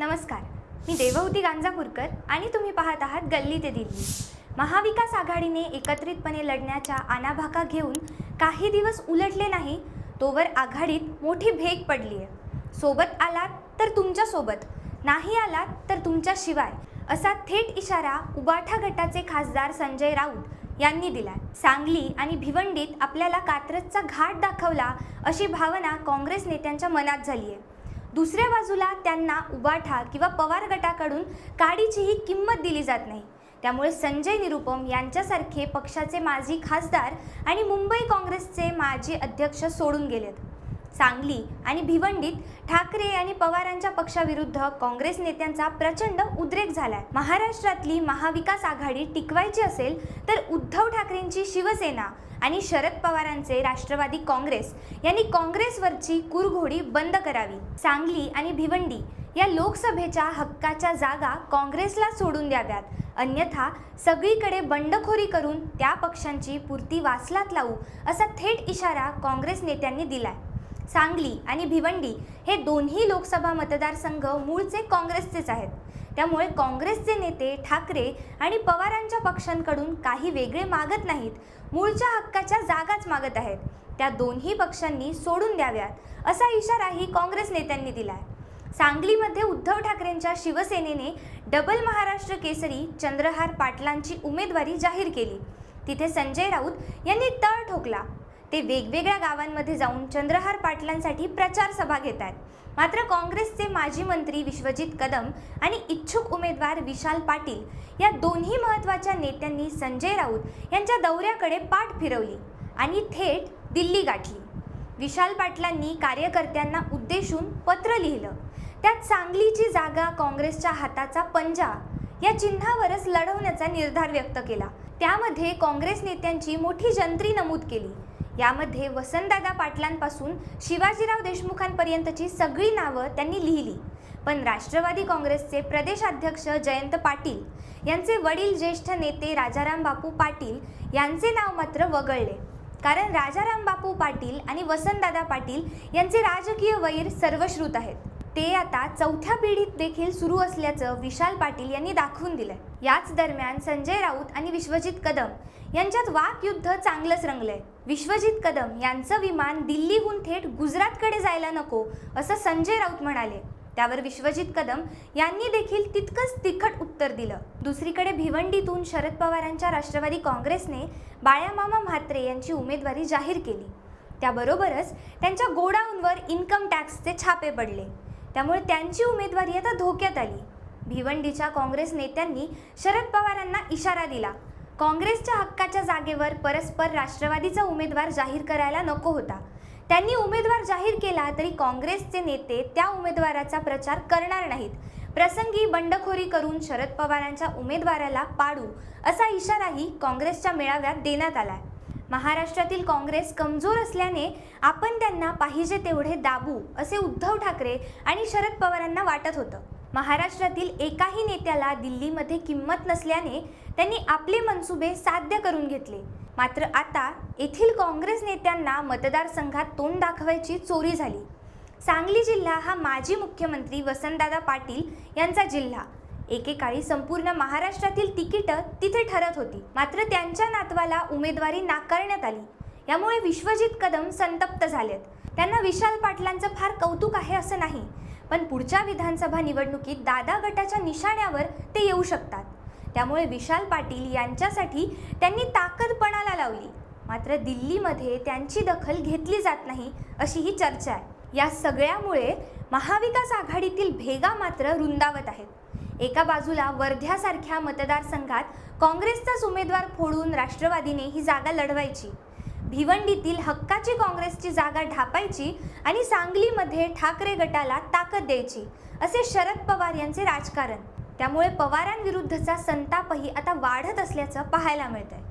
नमस्कार. मी देवहूती गांजापूरकर आणि तुम्ही पाहत आहात गल्ली ते दिल्ली. महाविकास आघाडीने एकत्रितपणे लढण्याच्या आणाभाका घेऊन काही दिवस उलटले नाही तोवर आघाडीत मोठी भेग पडली आहे सोबत आलात तर तुमच्यासोबत नाही आलात तर तुमच्याशिवाय असा थेट इशारा उबाठा गटाचे खासदार संजय राऊत यांनी दिला सांगली आणि भिवंडीत आपल्याला कात्रजचा घाट दाखवला अशी भावना काँग्रेस नेत्यांच्या मनात झाली आहे दुसऱ्या बाजूला त्यांना उबाठा किंवा पवार गटाकडून काडीचीही किंमत दिली जात नाही. त्यामुळे संजय निरुपम यांच्यासारखे पक्षाचे माजी खासदार आणि मुंबई काँग्रेसचे माजी अध्यक्ष सोडून गेलेत. सांगली आणि भिवंडीत ठाकरे आणि पवारांच्या पक्षाविरुद्ध काँग्रेस नेत्यांचा प्रचंड उद्रेक झालाय. महाराष्ट्रातली महाविकास आघाडी टिकवायची असेल तर उद्धव ठाकरेंची शिवसेना आणि शरद पवारांचे राष्ट्रवादी काँग्रेस यांनी काँग्रेसवरची कुरघोडी बंद करावी. सांगली आणि भिवंडी या लोकसभेच्या हक्काच्या जागा काँग्रेसला सोडून द्याव्यात. अन्यथा सगळीकडे बंडखोरी करून त्या पक्षांची पूर्ती वासलात लावू असा थेट इशारा काँग्रेस नेत्यांनी दिलाय. सांगली आणि भिवंडी हे दोन्ही लोकसभा मतदारसंघ मूळचे काँग्रेसचेच आहेत. त्यामुळे काँग्रेसचे नेते ठाकरे आणि पवारांच्या पक्षांकडून काही वेगळे मागत नाहीत. मूळच्या हक्काच्या जागाच मागत आहेत. त्या दोन्ही पक्षांनी सोडून द्याव्यात असा इशाराही काँग्रेस नेत्यांनी दिलाय. सांगलीमध्ये उद्धव ठाकरेंच्या शिवसेनेने डबल महाराष्ट्र केसरी चंद्रहार पाटलांची उमेदवारी जाहीर केली. तिथे संजय राऊत यांनी तळ ठोकला. ते वेगवेगळ्या गावांमध्ये जाऊन चंद्रहार पाटलांसाठी प्रचार सभा घेत आहेत मात्र काँग्रेसचे माजी मंत्री विश्वजित कदम आणि इच्छुक उमेदवार विशाल पाटील या दोन्ही महत्त्वाच्या नेत्यांनी संजय राऊत यांच्या दौऱ्याकडे पाठ फिरवली आणि थेट दिल्ली गाठली. विशाल पाटलांनी कार्यकर्त्यांना उद्देशून पत्र लिहिलं. त्यात सांगलीची जागा काँग्रेसच्या हाताचा पंजा या चिन्हावरच लढवण्याचा निर्धार व्यक्त केला. त्यामध्ये काँग्रेस नेत्यांची मोठी जंत्री नमूद केली. यामध्ये वसंतदादा पाटलांपासून शिवाजीराव देशमुखांपर्यंतची सगळी नावं त्यांनी लिहिली. पण राष्ट्रवादी काँग्रेसचे प्रदेशाध्यक्ष जयंत पाटील यांचे वडील ज्येष्ठ नेते राजाराम बापू पाटील यांचे नाव मात्र वगळले. कारण राजाराम बापू पाटील आणि वसंतदादा पाटील यांचे राजकीय वैर सर्वश्रुत आहेत. ते आता चौथ्या पिढीत देखील सुरू असल्याचं विशाल पाटील यांनी दाखवून दिलंय. याच दरम्यान संजय राऊत आणि विश्वजित कदम यांच्यात वाकयुद्ध चांगलंच रंगलंय. विश्वजित कदम यांचं विमान दिल्लीहून थेट गुजरातकडे जायला नको असं संजय राऊत म्हणाले. त्यावर विश्वजित कदम यांनी देखील तितकंच तिखट उत्तर दिलं. दुसरीकडे भिवंडीतून शरद पवारांच्या राष्ट्रवादी काँग्रेसने बाळामामा म्हात्रे यांची उमेदवारी जाहीर केली. त्याबरोबरच त्यांच्या गोडाऊनवर इन्कम टॅक्सचे छापे पडले. त्यामुळे त्यांची उमेदवारी आता धोक्यात आली. भिवंडीच्या काँग्रेस नेत्यांनी शरद पवारांना इशारा दिला. काँग्रेसच्या हक्काच्या जागेवर परस्पर राष्ट्रवादीचा उमेदवार जाहीर करायला नको होता. त्यांनी उमेदवार जाहीर केला तरी काँग्रेसचे नेते त्या उमेदवाराचा प्रचार करणार नाहीत. प्रसंगी बंडखोरी करून शरद पवारांच्या उमेदवाराला पाडू असा इशाराही काँग्रेसच्या मेळाव्यात देण्यात आलाय. महाराष्ट्रातील काँग्रेस कमजोर असल्याने आपण त्यांना पाहिजे तेवढे दाबू असे उद्धव ठाकरे आणि शरद पवारांना वाटत होतं. महाराष्ट्रातील एकाही नेत्याला दिल्लीमध्ये किंमत नसल्याने त्यांनी आपले मनसुबे साध्य करून घेतले. मात्र आता येथील काँग्रेस नेत्यांना मतदारसंघात तोंड दाखवायची चोरी झाली. सांगली जिल्हा हा माजी मुख्यमंत्री वसंतदादा पाटील यांचा जिल्हा. एकेकाळी संपूर्ण महाराष्ट्रातील तिकीटं तिथे ठरत होती. मात्र त्यांच्या नातवाला उमेदवारी नाकारण्यात आली. यामुळे विश्वजित कदम संतप्त झालेत. त्यांना विशाल पाटलांचं फार कौतुक आहे असं नाही. पण पुढच्या विधानसभा निवडणुकीत दादा गटाच्या निशाण्यावर ते येऊ शकतात. त्यामुळे विशाल पाटील यांच्यासाठी त्यांनी ताकदपणाला लावली. मात्र दिल्लीमध्ये त्यांची दखल घेतली जात नाही अशी ही चर्चा आहे. या सगळ्यामुळे महाविकास आघाडीतील भेगा मात्र रुंदावत आहेत. एका बाजूला वर्ध्यासारख्या मतदारसंघात काँग्रेसचाच उमेदवार फोडून राष्ट्रवादीने ही जागा लढवायची. भिवंडीतील हक्काची काँग्रेसची जागा ढापायची आणि सांगलीमध्ये ठाकरे गटाला ताकद द्यायची असे शरद पवार यांचे राजकारण. त्यामुळे पवारांविरुद्धचा संतापही आता वाढत असल्याचं पाहायला मिळतंय.